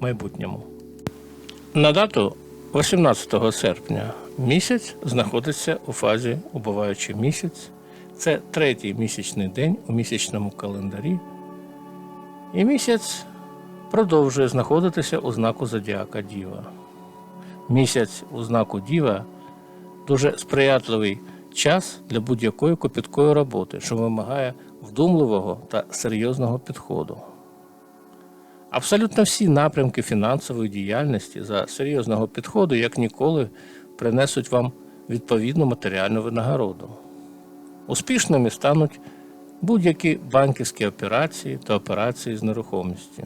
майбутньому. На дату 18 серпня місяць знаходиться у фазі убиваючий місяць. Це третій місячний день у місячному календарі. І місяць продовжує знаходитися у знаку Зодіака Діва. Місяць у знаку Діва дуже сприятливий час для будь-якої копіткої роботи, що вимагає вдумливого та серйозного підходу. Абсолютно всі напрямки фінансової діяльності за серйозного підходу, як ніколи, принесуть вам відповідну матеріальну винагороду. Успішними стануть будь-які банківські операції та операції з нерухомістю.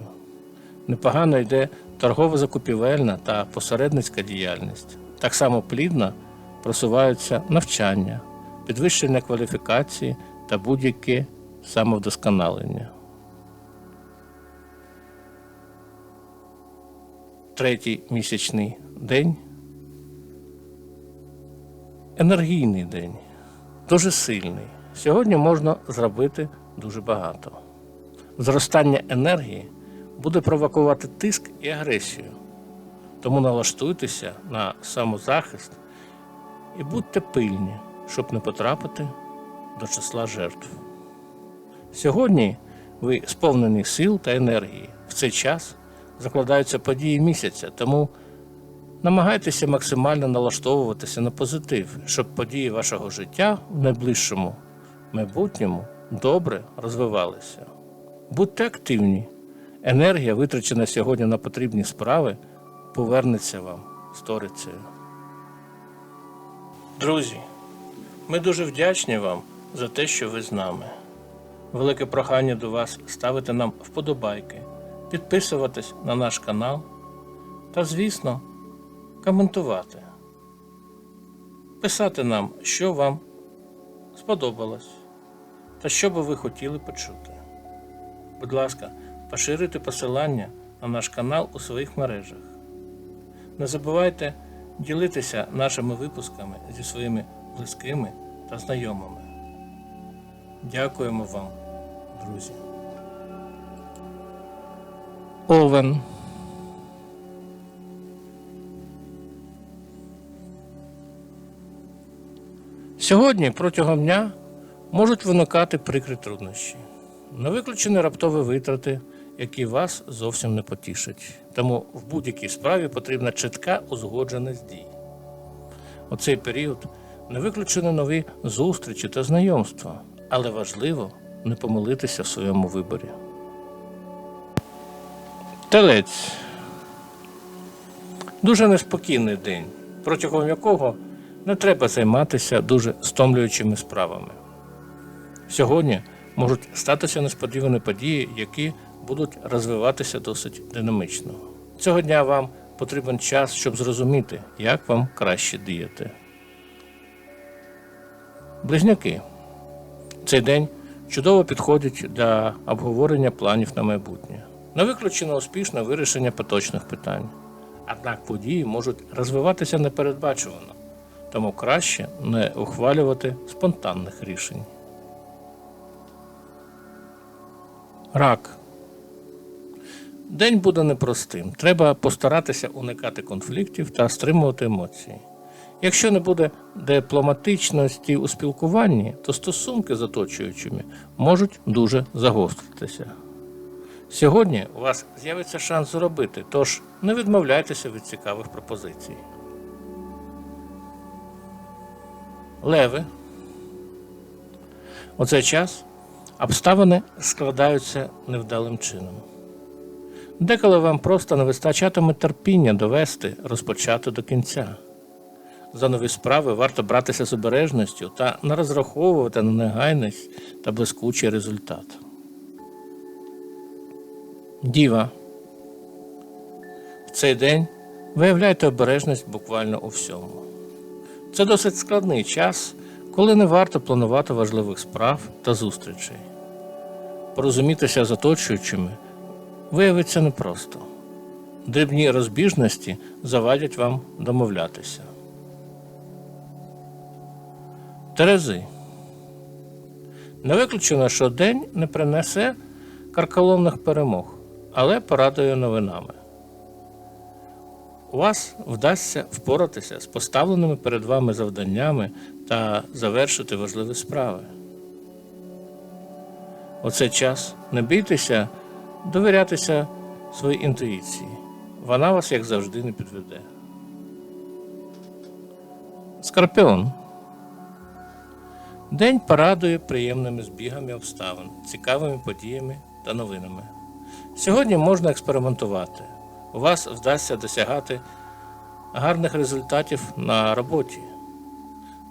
Непогано йде торгово-закупівельна та посередницька діяльність. Так само плідно просуваються навчання, підвищення кваліфікації та будь-яке самовдосконалення. Третій місячний день енергійний день, дуже сильний. Сьогодні можна зробити дуже багато. Зростання енергії буде провокувати тиск і агресію. Тому налаштуйтеся на самозахист і будьте пильні, щоб не потрапити до числа жертв. Сьогодні ви сповнені сил та енергії. В цей час закладаються події місяця, тому намагайтеся максимально налаштовуватися на позитив, щоб події вашого життя в найближчому майбутньому добре розвивалися. Будьте активні. Енергія, витрачена сьогодні на потрібні справи, повернеться вам сторицею. Друзі, ми дуже вдячні вам за те, що ви з нами. Велике прохання до вас ставити нам вподобайки, підписуватись на наш канал та, звісно, коментувати, писати нам, що вам сподобалось та що би ви хотіли почути. Будь ласка, поширюйте посилання на наш канал у своїх мережах. Не забувайте ділитися нашими випусками зі своїми близькими та знайомими. Дякуємо вам, друзі. Овен. Сьогодні протягом дня можуть виникати прикрі труднощі. Не виключені раптові витрати, які вас зовсім не потішать. Тому в будь-якій справі потрібна чітка узгодженість дій. У цей період не виключені нові зустрічі та знайомства, але важливо не помилитися в своєму виборі. Телець. Дуже неспокійний день, протягом якого не треба займатися дуже стомлюючими справами. Сьогодні можуть статися несподівані події, які будуть розвиватися досить динамічно. Цього дня вам потрібен час, щоб зрозуміти, як вам краще діяти. Близнюки. Цей день чудово підходить для обговорення планів на майбутнє. Не виключено успішне вирішення поточних питань. Однак події можуть розвиватися непередбачувано, тому краще не ухвалювати спонтанних рішень. Рак. День буде непростим. Треба постаратися уникати конфліктів та стримувати емоції. Якщо не буде дипломатичності у спілкуванні, то стосунки з оточуючими можуть дуже загостритися. Сьогодні у вас з'явиться шанс зробити, тож не відмовляйтеся від цікавих пропозицій. Леви. У цей час обставини складаються невдалим чином. Деколи вам просто не вистачатиме терпіння довести розпочати до кінця. За нові справи варто братися з обережністю та не розраховувати на негайність та блискучий результат. Діва. В цей день виявляйте обережність буквально у всьому. Це досить складний час, коли не варто планувати важливих справ та зустрічей. Порозумітися з оточуючими виявиться непросто. Дрібні розбіжності завадять вам домовлятися. Терези. Не виключено, що день не принесе карколомних перемог, але порадує новинами. У вас вдасться впоратися з поставленими перед вами завданнями та завершити важливі справи. У цей час не бійтеся довірятися своїй інтуїції. Вона вас, як завжди, не підведе. Скорпіон. День порадує приємними збігами обставин, цікавими подіями та новинами. Сьогодні можна експериментувати. У вас вдасться досягати гарних результатів на роботі.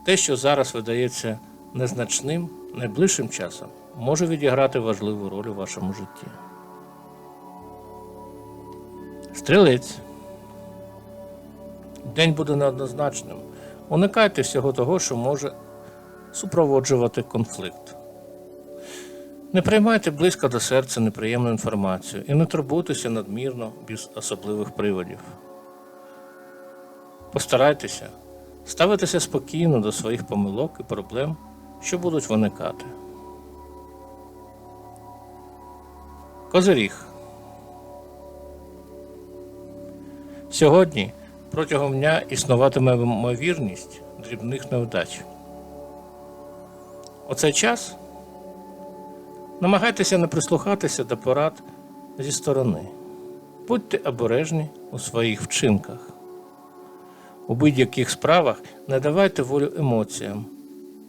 Те, що зараз видається незначним, найближчим часом може відіграти важливу роль у вашому житті. Стрілець. День буде неоднозначним. Уникайте всього того, що може супроводжувати конфликт. Не приймайте близько до серця неприємну інформацію і не турбуйтеся надмірно без особливих приводів. Постарайтеся ставитися спокійно до своїх помилок і проблем, що будуть виникати. Козиріг. Сьогодні протягом дня існуватиме ймовірність дрібних невдач. У цей час намагайтеся не прислухатися до порад зі сторони. Будьте обережні у своїх вчинках. У будь-яких справах не давайте волю емоціям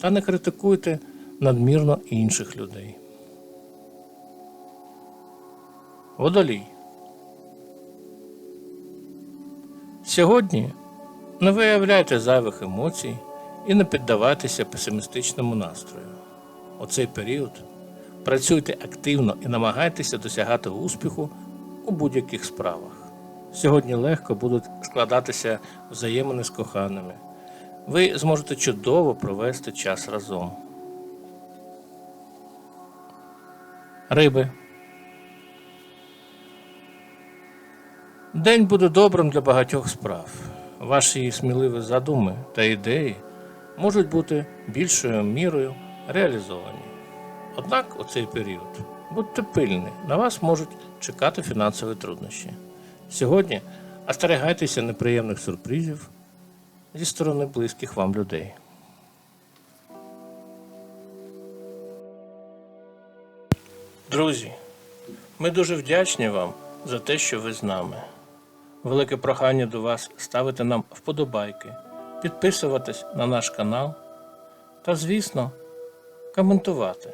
та не критикуйте надмірно інших людей. Водолій. Сьогодні не виявляйте зайвих емоцій і не піддавайтеся песимістичному настрою. У цей період працюйте активно і намагайтеся досягати успіху у будь-яких справах. Сьогодні легко будуть складатися взаємини з коханими. Ви зможете чудово провести час разом. Риби. День буде добрим для багатьох справ. Ваші сміливі задуми та ідеї можуть бути більшою мірою реалізовані. Однак у цей період будьте пильні, на вас можуть чекати фінансові труднощі. Сьогодні остерігайтеся неприємних сюрпризів зі сторони близьких вам людей. Друзі, ми дуже вдячні вам за те, що ви з нами. Велике прохання до вас ставити нам вподобайки, підписуватись на наш канал та, звісно, коментувати,